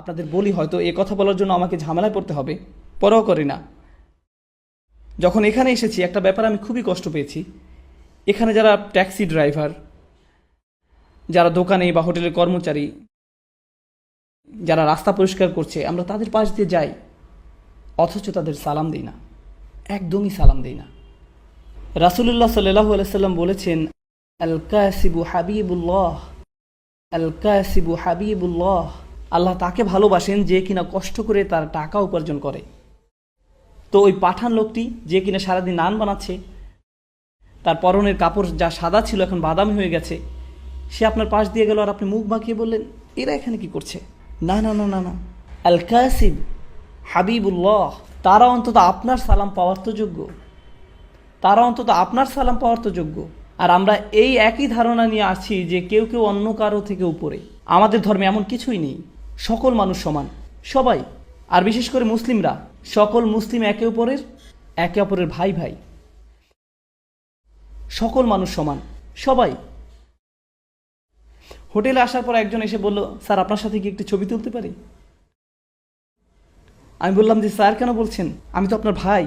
আপনাদের বলি হয়তো এ কথা বলার জন্য আমাকে ঝামেলায় পড়তে হবে। পরও করি না। যখন এখানে এসেছি, একটা ব্যাপার আমি খুবই কষ্ট পেয়েছি। এখানে যারা ট্যাক্সি ড্রাইভার, যারা দোকানে বা হোটেলের কর্মচারী, যারা রাস্তা পরিষ্কার করছে, আমরা তাদের পাশ দিয়ে যাই। অথচ তাদের সালাম দিই না। একদমই সালাম দিই না। রাসুলুল্লাহ সাল্লাহ আলাইসাল্লাম বলেছেন আল কাসিবু হাবিবুল্লাহ আল কাসিবু হাবিবুল্লাহ। আল্লাহ তাকে ভালোবাসেন যে কিনা কষ্ট করে তার টাকা উপার্জন করে। তো ওই পাঠান লোকটি যে কিনা সারাদিন নান বানাচ্ছে, তার পরনের কাপড় যা সাদা ছিল এখন বাদামি হয়ে গেছে, সে আপনার পাশ দিয়ে গেল আর আপনি মুখ বাঁকিয়ে বললেন, এরা এখানে কি করছে? না না না না না। আল কাসিব হাবিবুল্লাহ, তারা অন্তত আপনার সালাম পাওয়ার তো যোগ্য। তারা অন্তত আপনার সালাম পাওয়ার তো যোগ্য। আর আমরা এই একই ধারণা নিয়ে আছি যে কেউ কেউ অন্য কারও থেকে উপরে। আমাদের ধর্মে এমন কিছুই নেই। সকল মানুষ সমান। সবাই, আর বিশেষ করে মুসলিমরা, সকল মুসলিম একে অপরের একে অপরের ভাই ভাই। সকল মানুষ সমান। সবাই। হোটেলে আসার পর একজন এসে বলল, স্যার, আপনার সাথে কি একটি ছবি তুলতে পারি? আমি বললাম যে, স্যার, কেন বলছেন? আমি তো আপনার ভাই।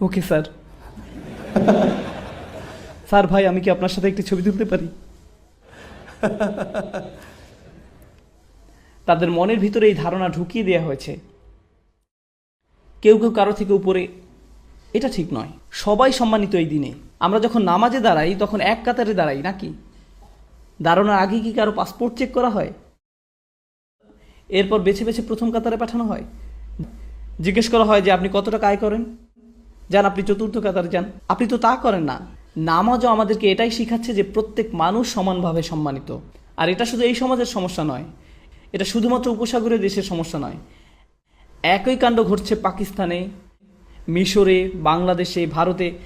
ওকে, স্যার। স্যার, ভাই, আমি কি আপনার সাথে একটি ছবি তুলতে পারি? তাদের মনের ভিতরে এই ধারণা ঢুকিয়ে দেওয়া হয়েছে। কেউ কেউ কারও থেকে উপরে, এটা ঠিক নয়। সবাই সম্মানিত এই দিনে। আমরা যখন নামাজে দাঁড়াই, তখন এক কাতারে দাঁড়াই, নাকি? দাঁড়ানোর আগে কি কারও পাসপোর্ট চেক করা হয়? এরপর বেছে বেছে প্রথম কাতারে পাঠানো হয়। জিজ্ঞেস করা হয় যে, আপনি কত টাকা আয় করেন? যান আপনি চতুর্থ কাতারে যান। আপনি তো তা করেন না। নামাজও আমাদেরকে এটাই শিখাচ্ছে যে, প্রত্যেক মানুষ সমানভাবে সম্মানিত। আর এটা শুধু এই সমাজের সমস্যা নয়। এটা শুধুমাত্র উপসাগরীয় দেশের সমস্যা নয়। একই কাণ্ড ঘটছে পাকিস্তানে, মিশরে, বাংলাদেশে, ভারতে।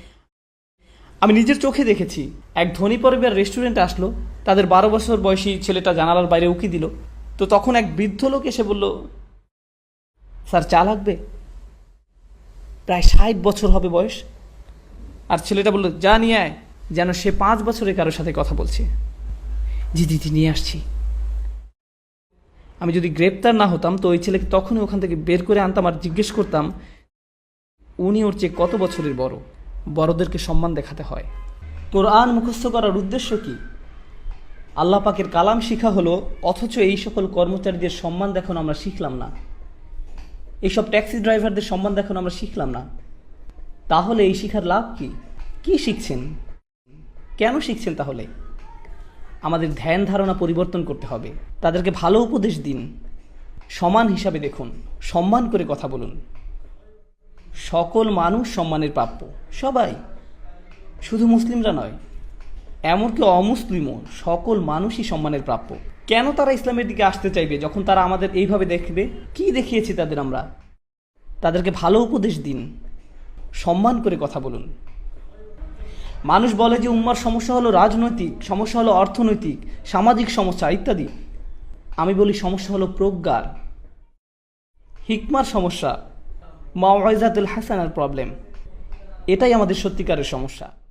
আমি নিজের চোখে দেখেছি, এক ধনী পরিবার রেস্টুরেন্টে আসলো, তাদের বারো বছর বয়সী ছেলেটা জানালার বাইরে উকি দিল। তো তখন এক বৃদ্ধ লোক এসে বলল, স্যার, চা লাগবে? প্রায় ষাট বছর হবে বয়স। আর ছেলেটা বলল, যা নিয়ে আয়। যেন সে পাঁচ বছরে কারোর সাথে কথা বলছে। জি দিদি নিয়ে আসছি। আমি যদি গ্রেপ্তার না হতাম, তো ওই ছেলেকে তখনই ওখান থেকে বের করে আনতাম আর জিজ্ঞেস করতাম, উনি ওর চেয়ে কত বছরের বড়? বড়দেরকে সম্মান দেখাতে হয়। কোরআন মুখস্থ করার উদ্দেশ্য কি? আল্লাহ পাকের কালাম শিখা হলো, অথচ এই সকল কর্মচারীদের সম্মান দেখানো আমরা শিখলাম না। এইসব ট্যাক্সি ড্রাইভারদের সম্মান দেখানো আমরা শিখলাম না। তাহলে এই শিখার লাভ কি? কি শিখছেন? কেন শিখছেন তাহলে? আমাদের ধ্যান ধারণা পরিবর্তন করতে হবে। তাদেরকে ভালো উপদেশ দিন। সমান হিসাবে দেখুন। সম্মান করে কথা বলুন। সকল মানুষ সম্মানের প্রাপ্য। সবাই। শুধু মুসলিমরা নয়। এমনকি অমুসলিমও সকল মানুষই সম্মানের প্রাপ্য। কেন তারা ইসলামের দিকে আসতে চাইবে যখন তারা আমাদের এইভাবে দেখবে? কি দেখিয়েছি তাদের আমরা? তাদেরকে ভালো উপদেশ দিন। সম্মান করে কথা বলুন। মানুষ বলে যে উম্মার সমস্যা হলো রাজনৈতিক, সমস্যা হলো অর্থনৈতিক, সামাজিক সমস্যা ইত্যাদি। আমি বলি সমস্যা হলো প্রজ্ঞার। হিকমার সমস্যা, মাওয়াইজাতুল হাসানার প্রবলেম এটাই আমাদের সত্যিকারের সমস্যা।